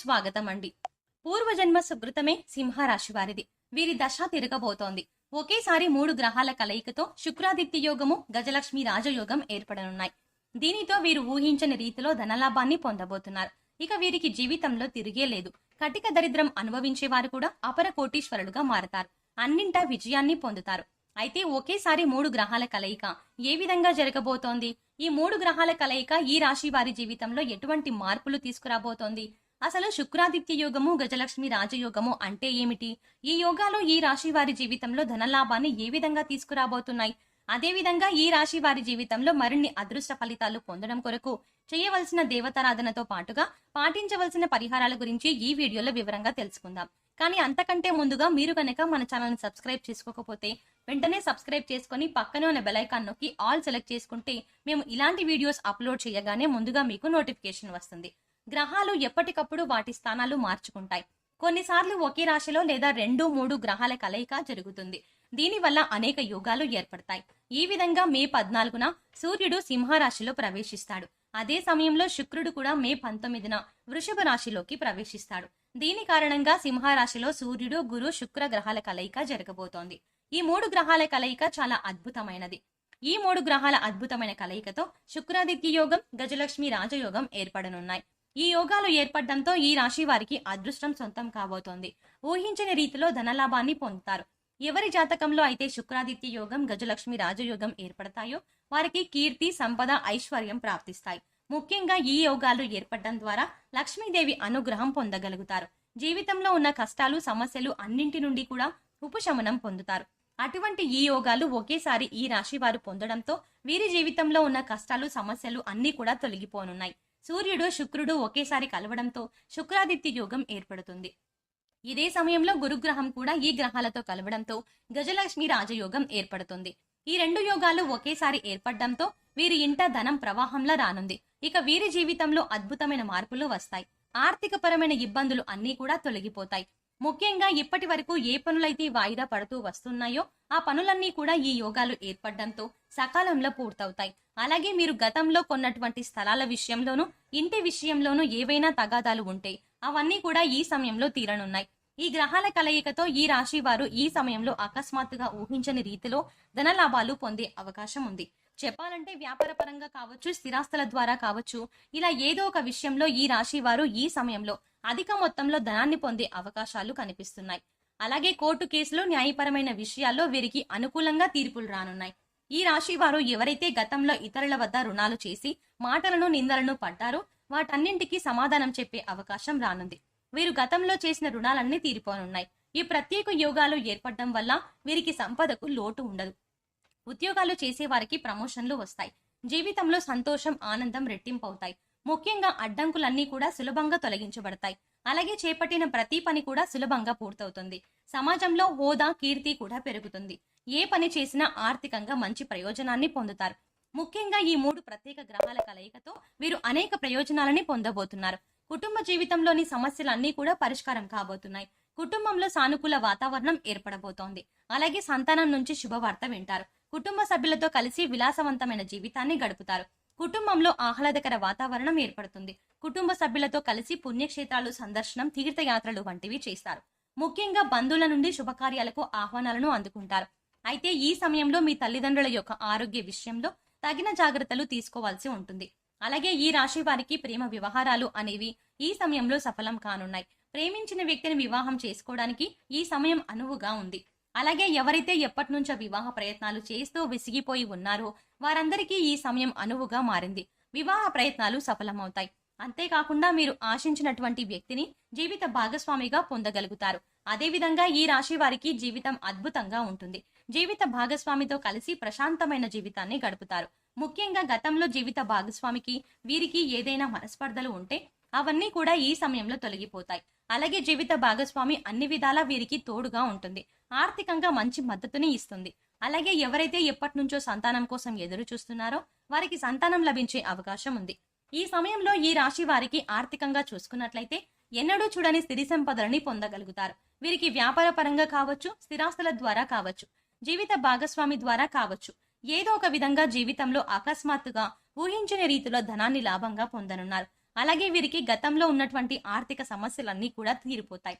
స్వాగతం అండి పూర్వజన్మ సుకృతమే సింహరాశి వారిది వీరి దశ తిరగబోతోంది. ఒకేసారి మూడు గ్రహాల కలయికతో శుక్రాదిత్య యోగము గజలక్ష్మి రాజయోగం ఏర్పడనున్నాయి. దీనితో వీరు ఊహించని రీతిలో ధనలాభాన్ని పొందబోతున్నారు. ఇక వీరికి జీవితంలో తిరిగే లేదు. కటిక దరిద్రం అనుభవించేవారు కూడా అపర కోటీశ్వరులుగా మారతారు. అన్నింటా విజయాన్ని పొందుతారు. అయితే ఒకేసారి మూడు గ్రహాల కలయిక ఏ విధంగా జరగబోతోంది? ఈ మూడు గ్రహాల కలయిక ఈ రాశి వారి జీవితంలో ఎటువంటి మార్పులు తీసుకురాబోతోంది? అసలు శుక్రాదిత్య యోగము గజలక్ష్మి రాజయోగము అంటే ఏమిటి? ఈ యోగాలు ఈ రాశి వారి జీవితంలో ధనలాభాన్ని ఏ విధంగా తీసుకురాబోతున్నాయి? అదేవిధంగా ఈ రాశి వారి జీవితంలో మరిన్ని అదృష్ట ఫలితాలు పొందడం కొరకు చేయవలసిన దేవతారాధనతో పాటుగా పాటించవలసిన పరిహారాల గురించి ఈ వీడియోలో వివరంగా తెలుసుకుందాం. కానీ అంతకంటే ముందుగా మీరు కనుక మన ఛానల్ని సబ్స్క్రైబ్ చేసుకోకపోతే వెంటనే సబ్స్క్రైబ్ చేసుకుని పక్కనే ఉన్న బెలైకాన్ నొక్కి ఆల్ సెలెక్ట్ చేసుకుంటే మేము ఇలాంటి వీడియోస్ అప్లోడ్ చేయగానే ముందుగా మీకు నోటిఫికేషన్ వస్తుంది. గ్రహాలు ఎప్పటికప్పుడు వాటి స్థానాలు మార్చుకుంటాయి. కొన్నిసార్లు ఒకే రాశిలో లేదా రెండు మూడు గ్రహాల కలయిక జరుగుతుంది. దీనివల్ల అనేక యోగాలు ఏర్పడతాయి. ఈ విధంగా మే పద్నాలుగున సూర్యుడు సింహరాశిలో ప్రవేశిస్తాడు. అదే సమయంలో శుక్రుడు కూడా మే పంతొమ్మిదిన వృషభ రాశిలోకి ప్రవేశిస్తాడు. దీని కారణంగా సింహరాశిలో సూర్యుడు గురు శుక్ర గ్రహాల కలయిక జరగబోతోంది. ఈ మూడు గ్రహాల కలయిక చాలా అద్భుతమైనది. ఈ మూడు గ్రహాల అద్భుతమైన కలయికతో శుక్రాదిత్య యోగం గజలక్ష్మి రాజయోగం ఏర్పడనున్నాయి. ఈ యోగాలు ఏర్పడడంతో ఈ రాశి వారికి అదృష్టం సొంతం కాబోతోంది. ఊహించని రీతిలో ధనలాభాన్ని పొందుతారు. ఎవరి జాతకంలో అయితే శుక్రాదిత్య యోగం గజలక్ష్మి రాజయోగం ఏర్పడతాయో వారికి కీర్తి సంపద ఐశ్వర్యం ప్రాప్తిస్తాయి. ముఖ్యంగా ఈ యోగాలు ఏర్పడడం ద్వారా లక్ష్మీదేవి అనుగ్రహం పొందగలుగుతారు. జీవితంలో ఉన్న కష్టాలు సమస్యలు అన్నింటి నుండి కూడా ఉపశమనం పొందుతారు. అటువంటి ఈ యోగాలు ఒకేసారి ఈ రాశి వారు పొందడంతో వీరి జీవితంలో ఉన్న కష్టాలు సమస్యలు అన్నీ కూడా తొలగిపోనున్నాయి. సూర్యుడు శుక్రుడు ఒకేసారి కలవడంతో శుక్రాదిత్య యోగం ఏర్పడుతుంది. ఇదే సమయంలో గురుగ్రహం కూడా ఈ గ్రహాలతో కలవడంతో గజలక్ష్మి రాజయోగం ఏర్పడుతుంది. ఈ రెండు యోగాలు ఒకేసారి ఏర్పడడంతో వీరి ఇంట ధనం ప్రవాహంలా రానుంది. ఇక వీరి జీవితంలో అద్భుతమైన మార్పులు వస్తాయి. ఆర్థికపరమైన ఇబ్బందులు అన్నీ కూడా తొలగిపోతాయి. ముఖ్యంగా ఇప్పటి వరకు ఏ పనులైతే వాయిదా పడుతూ వస్తున్నాయో ఆ పనులన్నీ కూడా ఈ యోగాలు ఏర్పడడంతో సకాలంలో పూర్తవుతాయి. అలాగే మీరు గతంలో కొన్నటువంటి స్థలాల విషయంలోనూ ఇంటి విషయంలోనూ ఏవైనా తగాదాలు ఉంటే అవన్నీ కూడా ఈ సమయంలో తీరనున్నాయి. ఈ గ్రహాల కలయికతో ఈ రాశి వారు ఈ సమయంలో అకస్మాత్తుగా ఊహించని రీతిలో ధనలాభాలు పొందే అవకాశం ఉంది. చెప్పాలంటే వ్యాపార పరంగా కావచ్చు స్థిరాస్తుల ద్వారా కావచ్చు ఇలా ఏదో ఒక విషయంలో ఈ రాశి వారు ఈ సమయంలో అధిక మొత్తంలో ధనాన్ని పొందే అవకాశాలు కనిపిస్తున్నాయి. అలాగే కోర్టు కేసులో న్యాయపరమైన విషయాల్లో వీరికి అనుకూలంగా తీర్పులు రానున్నాయి. ఈ రాశి వారు ఎవరైతే గతంలో ఇతరుల వద్ద రుణాలు చేసి మాటలను నిందలను పడ్డారో వాటన్నింటికి సమాధానం చెప్పే అవకాశం రానుంది. వీరు గతంలో చేసిన రుణాలన్నీ తీరిపోనున్నాయి. ఈ ప్రత్యేక యోగాలు ఏర్పడడం వల్ల వీరికి సంపదకు లోటు ఉండదు. ఉద్యోగాలు చేసే వారికి ప్రమోషన్లు వస్తాయి. జీవితంలో సంతోషం ఆనందం రెట్టింపవుతాయి. ముఖ్యంగా అడ్డంకులన్నీ కూడా సులభంగా తొలగించబడతాయి. అలాగే చేపట్టిన ప్రతి పని కూడా సులభంగా పూర్తవుతుంది. సమాజంలో హోదా కీర్తి కూడా పెరుగుతుంది. ఏ పని చేసినా ఆర్థికంగా మంచి ప్రయోజనాన్ని పొందుతారు. ముఖ్యంగా ఈ మూడు ప్రత్యేక గ్రహాల కలయికతో వీరు అనేక ప్రయోజనాలని పొందబోతున్నారు. కుటుంబ జీవితంలోని సమస్యలన్నీ కూడా పరిష్కారం కాబోతున్నాయి. కుటుంబంలో సానుకూల వాతావరణం ఏర్పడబోతోంది. అలాగే సంతానం నుంచి శుభవార్త వింటారు. కుటుంబ సభ్యులతో కలిసి విలాసవంతమైన జీవితాన్ని గడుపుతారు. కుటుంబంలో ఆహ్లాదకర వాతావరణం ఏర్పడుతుంది. కుటుంబ సభ్యులతో కలిసి పుణ్యక్షేత్రాలు సందర్శనం తీర్థయాత్రలు వంటివి చేస్తారు. ముఖ్యంగా బంధువుల నుండి శుభకార్యాలకు ఆహ్వానాలను అందుకుంటారు. అయితే ఈ సమయంలో మీ తల్లిదండ్రుల యొక్క ఆరోగ్య విషయంలో తగిన జాగ్రత్తలు తీసుకోవాల్సి ఉంటుంది. అలాగే ఈ రాశి వారికి ప్రేమ వ్యవహారాలు అనేవి ఈ సమయంలో సఫలం కానున్నాయి. ప్రేమించిన వ్యక్తిని వివాహం చేసుకోవడానికి ఈ సమయం అనువుగా ఉంది. అలాగే ఎవరైతే ఎప్పటి నుంచో వివాహ ప్రయత్నాలు చేస్తూ విసిగిపోయి ఉన్నారో వారందరికీ ఈ సమయం అనువుగా మారింది. వివాహ ప్రయత్నాలు సఫలమవుతాయి. అంతేకాకుండా మీరు ఆశించినటువంటి వ్యక్తిని జీవిత భాగస్వామిగా పొందగలుగుతారు. అదేవిధంగా ఈ రాశి వారికి జీవితం అద్భుతంగా ఉంటుంది. జీవిత భాగస్వామితో కలిసి ప్రశాంతమైన జీవితాన్ని గడుపుతారు. ముఖ్యంగా గతంలో జీవిత భాగస్వామికి వీరికి ఏదైనా మనస్పర్ధలు ఉంటే అవన్నీ కూడా ఈ సమయంలో తొలగిపోతాయి. అలాగే జీవిత భాగస్వామి అన్ని విధాలా వీరికి తోడుగా ఉంటుంది. ఆర్థికంగా మంచి మద్దతుని ఇస్తుంది. అలాగే ఎవరైతే ఎప్పటి నుంచో సంతానం కోసం ఎదురు చూస్తున్నారో వారికి సంతానం లభించే అవకాశం ఉంది. ఈ సమయంలో ఈ రాశి వారికి ఆర్థికంగా చూసుకున్నట్లయితే ఎన్నడూ చూడని స్థిరి సంపదలని పొందగలుగుతారు. వీరికి వ్యాపార పరంగా కావచ్చు స్థిరాస్తుల ద్వారా కావచ్చు జీవిత భాగస్వామి ద్వారా కావచ్చు. ఏదో ఒక విధంగా జీవితంలో అకస్మాత్తుగా ఊహించని రీతిలో ధనాన్ని లాభంగా పొందనున్నారు. అలాగే వీరికి గతంలో ఉన్నటువంటి ఆర్థిక సమస్యలన్నీ కూడా తీరిపోతాయి.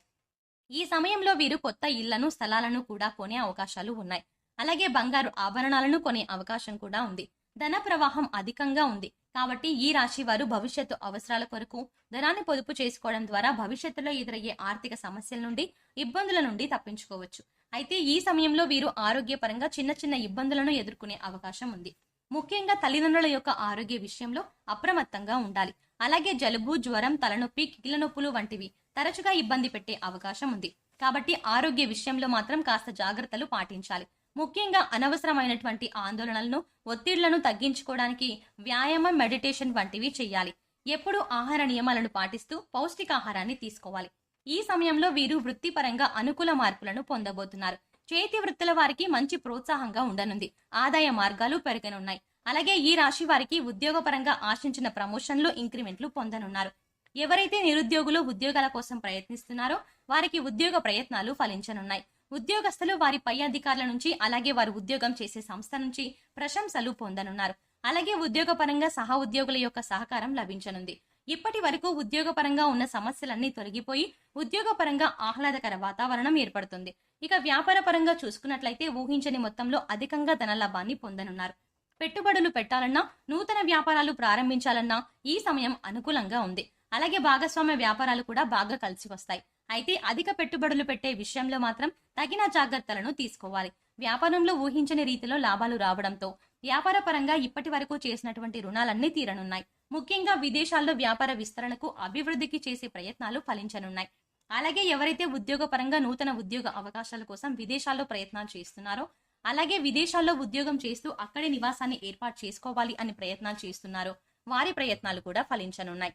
ఈ సమయంలో వీరు కొత్త ఇళ్ళను స్థలాలను కూడా కొనే అవకాశాలు ఉన్నాయి. అలాగే బంగారు ఆభరణాలను కొనే అవకాశం కూడా ఉంది. ధన ప్రవాహం అధికంగా ఉంది. కాబట్టి ఈ రాశి వారు భవిష్యత్తు అవసరాల కొరకు ధనాన్ని పొదుపు చేసుకోవడం ద్వారా భవిష్యత్తులో ఎదురయ్యే ఆర్థిక సమస్యల నుండి ఇబ్బందుల నుండి తప్పించుకోవచ్చు. అయితే ఈ సమయంలో వీరు ఆరోగ్యపరంగా చిన్న చిన్న ఇబ్బందులను ఎదుర్కొనే అవకాశం ఉంది. ముఖ్యంగా తల్లిదండ్రుల యొక్క ఆరోగ్య విషయంలో అప్రమత్తంగా ఉండాలి. అలాగే జలుబు జ్వరం తలనొప్పి కీళ్ళ నొప్పులు వంటివి తరచుగా ఇబ్బంది పెట్టే అవకాశం ఉంది. కాబట్టి ఆరోగ్య విషయంలో మాత్రం కాస్త జాగ్రత్తలు పాటించాలి. ముఖ్యంగా అనవసరమైనటువంటి ఆందోళనలను ఒత్తిళ్ళను తగ్గించుకోవడానికి వ్యాయామం మెడిటేషన్ వంటివి చేయాలి. ఎప్పుడూ ఆహార నియమాలను పాటిస్తూ పౌష్టికాహారాన్ని తీసుకోవాలి. ఈ సమయంలో వీరు వృత్తిపరంగా అనుకూల మార్పులను పొందబోతున్నారు. చేతి వృత్తుల వారికి మంచి ప్రోత్సాహంగా ఉండనుంది. ఆదాయ మార్గాలు పెరగనున్నాయి. అలాగే ఈ రాశి వారికి ఉద్యోగపరంగా ఆశించిన ప్రమోషన్లు ఇంక్రిమెంట్లు పొందనున్నారు. ఎవరైతే నిరుద్యోగులు ఉద్యోగాల కోసం ప్రయత్నిస్తున్నారో వారికి ఉద్యోగ ప్రయత్నాలు ఫలించనున్నాయి. ఉద్యోగస్తులు వారి పై అధికారుల నుంచి అలాగే వారు ఉద్యోగం చేసే సంస్థ నుంచి ప్రశంసలు పొందనున్నారు. అలాగే ఉద్యోగపరంగా సహ ఉద్యోగుల యొక్క సహకారం లభించనుంది. ఇప్పటి వరకు ఉద్యోగపరంగా ఉన్న సమస్యలన్నీ తొలగిపోయి ఉద్యోగపరంగా ఆహ్లాదకర వాతావరణం ఏర్పడుతుంది. ఇక వ్యాపార పరంగా చూసుకున్నట్లయితే ఊహించని మొత్తంలో అధికంగా ధన లాభాన్ని పొందనున్నారు. పెట్టుబడులు పెట్టాలన్నా నూతన వ్యాపారాలు ప్రారంభించాలన్నా ఈ సమయం అనుకూలంగా ఉంది. అలాగే భాగస్వామ్య వ్యాపారాలు కూడా బాగా కలిసి వస్తాయి. అయితే అధిక పెట్టుబడులు పెట్టే విషయంలో మాత్రం తగిన జాగ్రత్తలను తీసుకోవాలి. వ్యాపారంలో ఊహించని రీతిలో లాభాలు రావడంతో వ్యాపార పరంగా ఇప్పటి వరకు చేసినటువంటి రుణాలన్నీ తీరనున్నాయి. ముఖ్యంగా విదేశాల్లో వ్యాపార విస్తరణకు అభివృద్ధికి చేసే ప్రయత్నాలు ఫలించనున్నాయి. అలాగే ఎవరైతే ఉద్యోగపరంగా నూతన ఉద్యోగ అవకాశాల కోసం విదేశాల్లో ప్రయత్నాలు చేస్తున్నారో అలాగే విదేశాల్లో ఉద్యోగం చేస్తూ అక్కడే నివాసాన్ని ఏర్పాటు చేసుకోవాలి అని ప్రయత్నాలు చేస్తున్నారో. వారి ప్రయత్నాలు కూడా ఫలించనున్నాయి.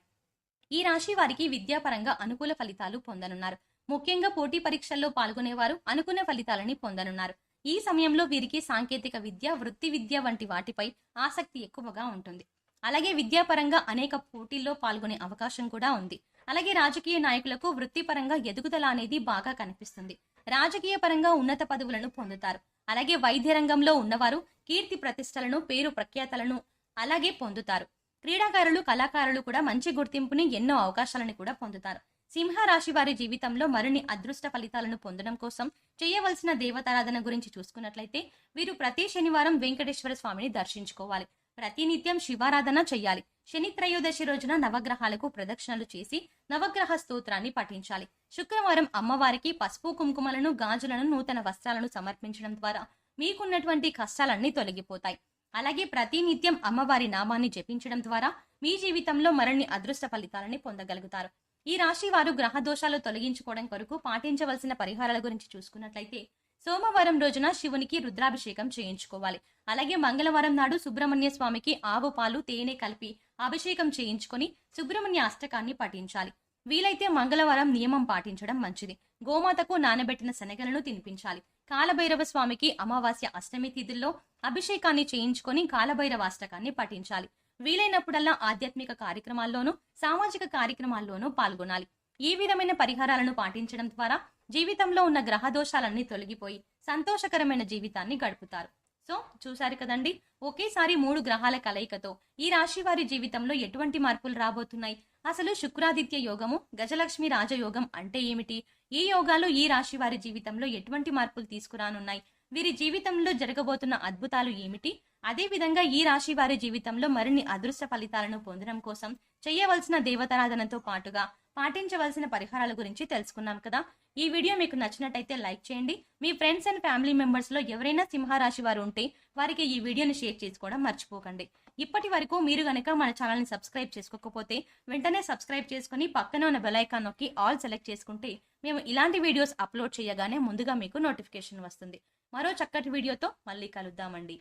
ఈ రాశి వారికి విద్యాపరంగా అనుకూల ఫలితాలు పొందనున్నారు. ముఖ్యంగా పోటీ పరీక్షల్లో పాల్గొనేవారు అనుకున్న ఫలితాలని పొందనున్నారు. ఈ సమయంలో వీరికి సాంకేతిక విద్య వృత్తి విద్య వంటి వాటిపై ఆసక్తి ఎక్కువగా ఉంటుంది. అలాగే విద్యాపరంగా అనేక పోటీల్లో పాల్గొనే అవకాశం కూడా ఉంది. అలాగే రాజకీయ నాయకులకు వృత్తిపరంగా ఎదుగుదల అనేది బాగా కనిపిస్తుంది. రాజకీయ పరంగా ఉన్నత పదవులను పొందుతారు. అలాగే వైద్య రంగంలో ఉన్నవారు కీర్తి ప్రతిష్టలను పేరు ప్రఖ్యాతలను అలాగే పొందుతారు. క్రీడాకారులు కళాకారులు కూడా మంచి గుర్తింపుని ఎన్నో అవకాశాలను కూడా పొందుతారు. సింహ రాశి వారి జీవితంలో మరిన్ని అదృష్ట ఫలితాలను పొందడం కోసం చేయవలసిన దేవతారాధన గురించి చూసుకున్నట్లయితే వీరు ప్రతి శనివారం వెంకటేశ్వర స్వామిని దర్శించుకోవాలి. ప్రతినిత్యం శివారాధన చేయాలి. శని త్రయోదశి రోజున నవగ్రహాలకు ప్రదక్షిణలు చేసి నవగ్రహ స్తోత్రాన్ని పఠించాలి. శుక్రవారం అమ్మవారికి పసుపు కుంకుమలను గాజులను నూతన వస్త్రాలను సమర్పించడం ద్వారా మీకున్నటువంటి కష్టాలన్నీ తొలగిపోతాయి. అలాగే ప్రతినిత్యం అమ్మవారి నామాన్ని జపించడం ద్వారా మీ జీవితంలో మరిన్ని అదృష్ట ఫలితాలని పొందగలుగుతారు. ఈ రాశి వారు గ్రహ దోషాలు తొలగించుకోవడం కొరకు పాటించవలసిన పరిహారాల గురించి చూసుకున్నట్లయితే సోమవారం రోజున శివునికి రుద్రాభిషేకం చేయించుకోవాలి. అలాగే మంగళవారం నాడు సుబ్రహ్మణ్య స్వామికి ఆవు పాలు తేనె కలిపి అభిషేకం చేయించుకొని సుబ్రహ్మణ్య అష్టకాన్ని పఠించాలి. వీలైతే మంగళవారం నియమం పాటించడం మంచిది. గోమాతకు నానబెట్టిన శనగలను తినిపించాలి. కాలభైరవ స్వామికి అమావాస్య అష్టమి తిథుల్లో అభిషేకాన్ని చేయించుకొని కాలభైరవ అష్టకాన్ని పఠించాలి. వీలైనప్పుడల్లా ఆధ్యాత్మిక కార్యక్రమాల్లోనూ సామాజిక కార్యక్రమాల్లోనూ పాల్గొనాలి. ఈ విధమైన పరిహారాలను పాటించడం ద్వారా జీవితంలో ఉన్న గ్రహ దోషాలన్నీ తొలగిపోయి సంతోషకరమైన జీవితాన్ని గడుపుతారు. సో చూశారు కదండి? ఒకేసారి మూడు గ్రహాల కలయికతో ఈ రాశి వారి జీవితంలో ఎటువంటి మార్పులు రాబోతున్నాయి? అసలు శుక్రాదిత్య యోగము గజలక్ష్మి రాజయోగం అంటే ఏమిటి? ఈ యోగాలు ఈ రాశి వారి జీవితంలో ఎటువంటి మార్పులు తీసుకురానున్నాయి? వీరి జీవితంలో జరగబోతున్న అద్భుతాలు ఏమిటి? అదే విధంగా ఈ రాశి వారి జీవితంలో మరిన్ని అదృష్ట ఫలితాలను పొందడం కోసం చేయవలసిన దేవతారాధనతో పాటుగా పాటించవలసిన పరిహారాల గురించి తెలుసుకున్నాం కదా. ఈ వీడియో మీకు నచ్చినట్టయితే లైక్ చేయండి. మీ ఫ్రెండ్స్ అండ్ ఫ్యామిలీ మెంబర్స్లో ఎవరైనా సింహరాశి వారు ఉంటే వారికి ఈ వీడియోని షేర్ చేసుకోవడం మర్చిపోకండి. ఇప్పటి వరకు మీరు గనక మన ఛానల్ని సబ్స్క్రైబ్ చేసుకోకపోతే వెంటనే సబ్స్క్రైబ్ చేసుకుని పక్కన ఉన్న బెల్ ఐకాన్ నొక్కి ఆల్ సెలెక్ట్ చేసుకుంటే మేము ఇలాంటి వీడియోస్ అప్లోడ్ చేయగానే ముందుగా మీకు నోటిఫికేషన్ వస్తుంది. మరో చక్కటి వీడియోతో మళ్ళీ కలుద్దామండి.